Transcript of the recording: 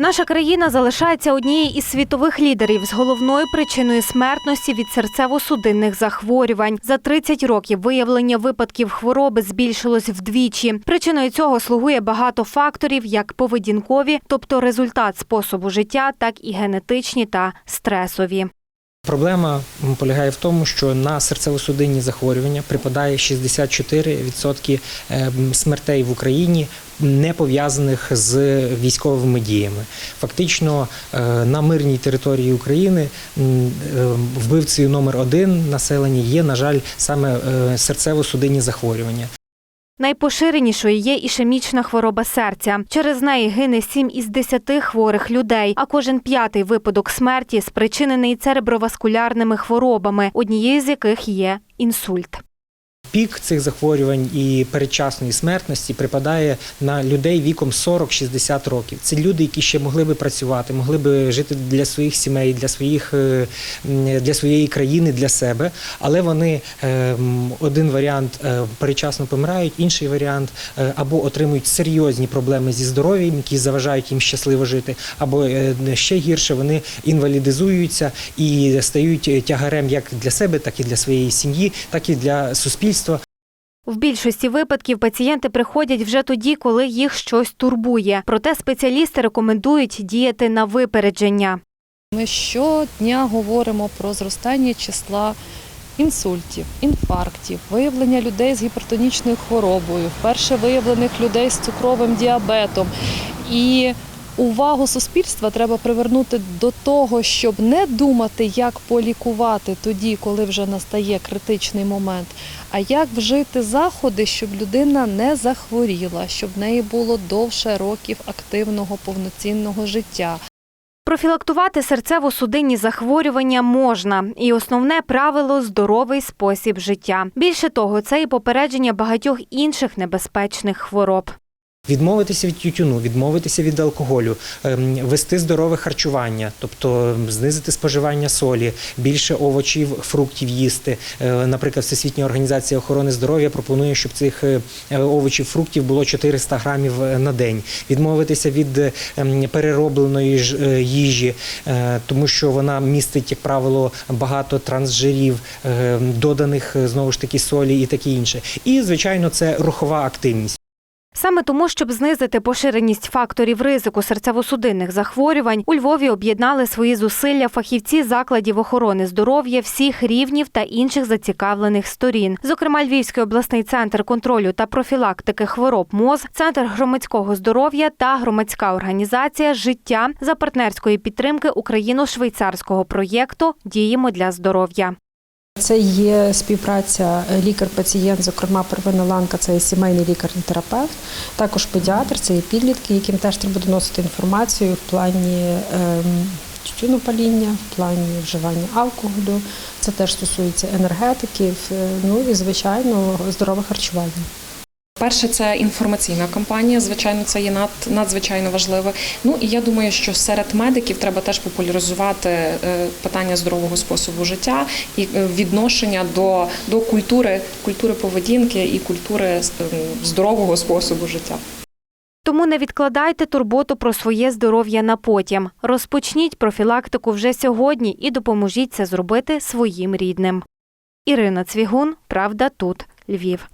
Наша країна залишається однією із світових лідерів з головною причиною смертності від серцево-судинних захворювань. За 30 років виявлення випадків хвороби збільшилось вдвічі. Причиною цього слугує багато факторів, як поведінкові, тобто результат способу життя, так і генетичні та стресові. Проблема полягає в тому, що на серцево-судинні захворювання припадає 64% е, смертей в Україні, не пов'язаних з військовими діями. Фактично е, на мирній території України е, вбивцею номер один населення є, на жаль, саме серцево-судинні захворювання. Найпоширенішою є ішемічна хвороба серця. Через неї гине 7 із 10 хворих людей, а кожен п'ятий випадок смерті спричинений цереброваскулярними хворобами, однією з яких є інсульт. Пік цих захворювань і передчасної смертності припадає на людей віком 40-60 років. Це люди, які ще могли би працювати, могли би жити для своїх сімей, для своїх е, для своєї країни, для себе. Але вони е, один варіант е, передчасно помирають, інший варіант або отримують серйозні проблеми зі здоров'ям, які заважають їм щасливо жити, або ще гірше вони інвалідизуються і стають тягарем як для себе, так і для своєї сім'ї, так і для суспільства. В більшості випадків пацієнти приходять вже тоді, коли їх щось турбує. Проте спеціалісти рекомендують діяти на випередження. Ми щодня говоримо про зростання числа інсультів, інфарктів, виявлення людей з гіпертонічною хворобою, вперше виявлених людей з цукровим діабетом. І увагу суспільства треба привернути до того, щоб не думати, як полікувати тоді, коли вже настає критичний момент, а як вжити заходи, щоб людина не захворіла, щоб в неї було довше років активного повноцінного життя. Профілактувати серцево-судинні захворювання можна, і основне правило здоровий спосіб життя. Більше того, це і попередження багатьох інших небезпечних хвороб. Відмовитися від тютюну, відмовитися від алкоголю, ем, вести здорове харчування, тобто ем, знизити споживання солі, більше овочів, фруктів їсти. Е, Наприклад, Всесвітня організація охорони здоров'я пропонує, щоб цих е, овочів, фруктів було 400 грамів е, на день. Відмовитися від ем, переробленої їжі, тому що вона містить, як правило, багато трансжирів, доданих знову ж таки солі і таке інше. І звичайно, це рухова активність. Саме тому, щоб знизити поширеність факторів ризику серцево-судинних захворювань, у Львові об'єднали свої зусилля фахівці закладів охорони здоров'я всіх рівнів та інших зацікавлених сторін. Зокрема, Львівський обласний центр контролю та профілактики хвороб МОЗ, центр громадського здоров'я та громадська організація Життя за партнерської підтримки україно-швейцарського проєкту Діємо для здоров'я. Це є співпраця лікар-пацієнт, зокрема первинна ланка, це сімейний лікар-терапевт, також педіатр, це є підлітки, яким теж треба доносити інформацію в плані ем, тютюнопаління, в плані вживання алкоголю. Це теж стосується енергетиків, е, ну і звичайно здорове харчування. Перше, це інформаційна кампанія. Звичайно, це є над, надзвичайно важливе. Ну і я думаю, що серед медиків треба теж популяризувати е, питання здорового способу життя і е, відношення до, до культури, культури поведінки і культури здорового способу життя. Тому не відкладайте турботу про своє здоров'я на потім. Розпочніть профілактику вже сьогодні і допоможіть це зробити своїм рідним. Ірина Цвігун, Правда тут, Львів.